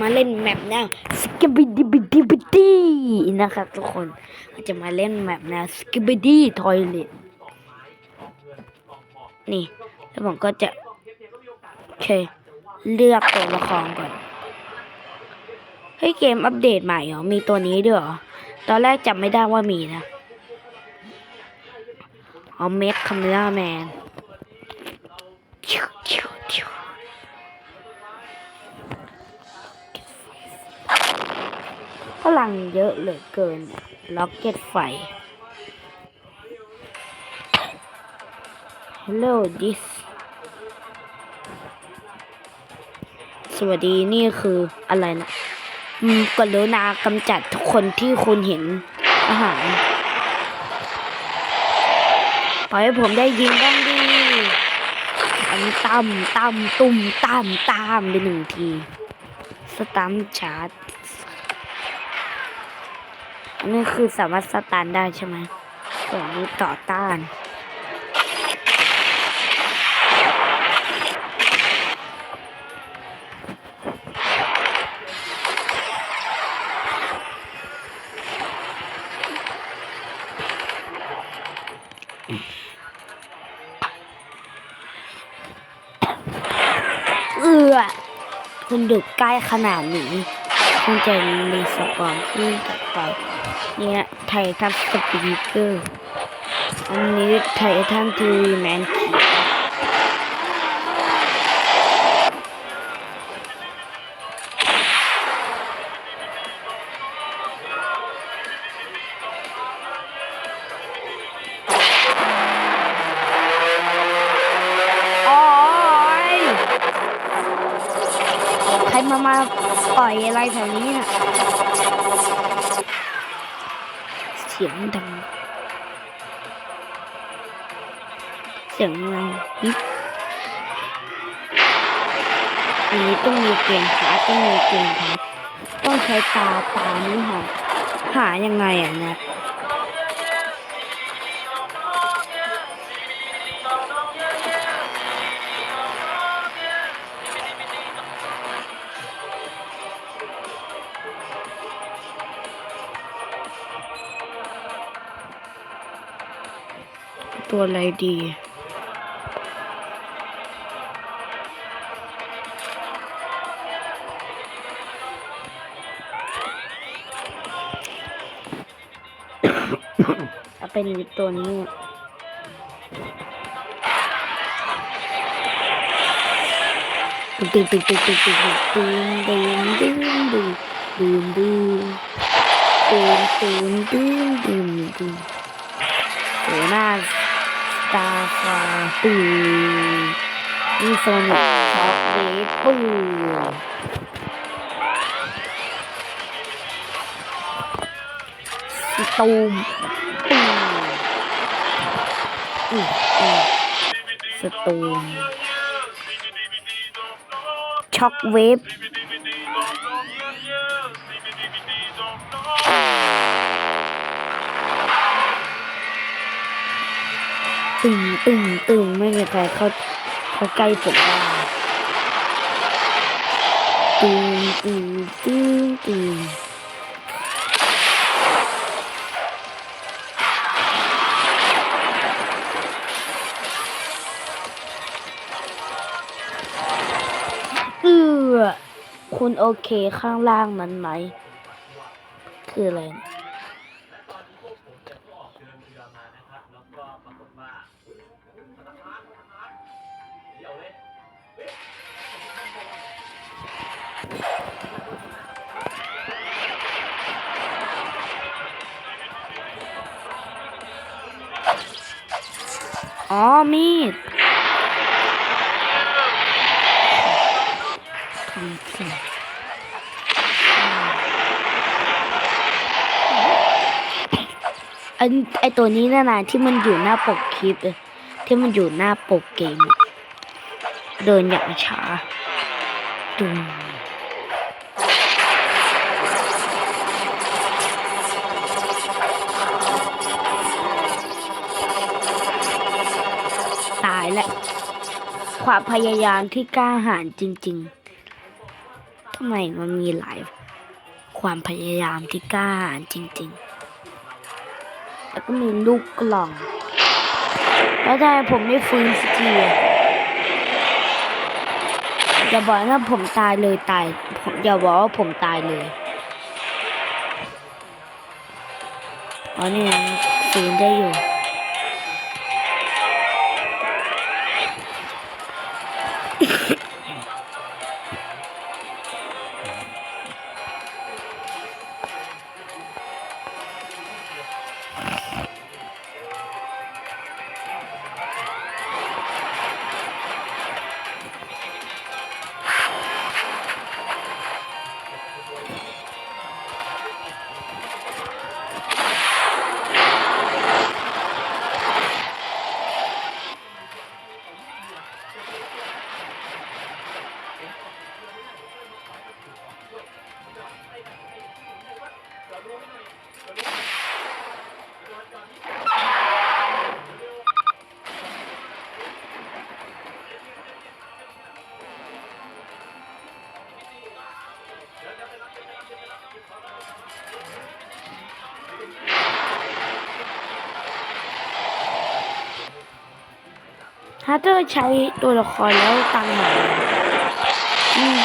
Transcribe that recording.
มาเล่นแมปแนวสกิบิดีบิดีบิดีนะครับทุกคนจะมาเล่นแมปแนวสกิบิดีทอยเลทนี่ แล้วผมก็จะโอเคเลือกตัวละครก่อนเฮ้ยเกมอัปเดตใหม่เหรอ มีตัวนี้ด้วยเหรอ ตอนแรกจำไม่ได้ว่ามีนะเอเมคคาเมล่าแมน ลังเยอะเหลือเกิน ล็อกเก็ตไฟ Hello this สวัสดีนี่คืออะไรนะอืมกรุณากำจัดทุกคนที่คุณเห็นอาหารปล่อยให้ผมได้ยิงบ้างดีอันตั้มตั้มตุ้มตั้มตามไปหนึ่งที สตัมชาร์จ นนี้คือสามารถสตาร์ทได้ใช่ไหมส่วนนี้ต่อต้านเอือคุณดึกใกล้ขนาดนี้คุณจะรีสปอนขึ้นกับไป เนี่ยไททันสปีกเกอร์ อันนี้ไททันทีวีแมนคีโอ้ยใครมามาปล่อยอะไรแถวนี้น่ะ สียงดัง เสียงอะไรนิดอันนี้ต้องมีเกมพาร์ทต้องมีเกมพาร์ทต้องใช้ตาตานี่หาหายังไงอะเนะ ตัวอะไรดีเอาเป็นตัวนี้ตึงตึงตึงตึงตึงตึงตึงตึงตึงตึงตึงตึงตึงตึงตึงตึงตึงโหหน้าต ตาฟาปืนนี่โซนิกช็อคเวฟปืนสตูมปืนอือสตูมช็อคเวฟ ตึงตึงตึงไม่มีใครเขาเขาใกล้ผมได้ตึงตึงตึงตึงเออคุณโอเคข้างล่างนั้นไหม คืออะไรนะ อ๋อมีดทำสิอันไอตัวนี้น่ะนะที่มันอยู่หน้าปกคลิปที่มันอยู่หน้าปกเกม เดินอย่างช้าดุม แล้วความพยายามที่กล้าหาญจริงๆทำไมมันมีหลายความพยายามที่กล้าหาญจริงๆ แล้วก็มีลูกกล่อง แล้วทำไมผมไม่ฟื้นสักทีอะอย่าบอกนะผมตายเลยตาย ผมอย่าบอกว่าผมตายเลยอ๋อนี่ฟื้นได้อยู่ ถ้าเธอใช้ตัวละครแล้วตังค์หายอืม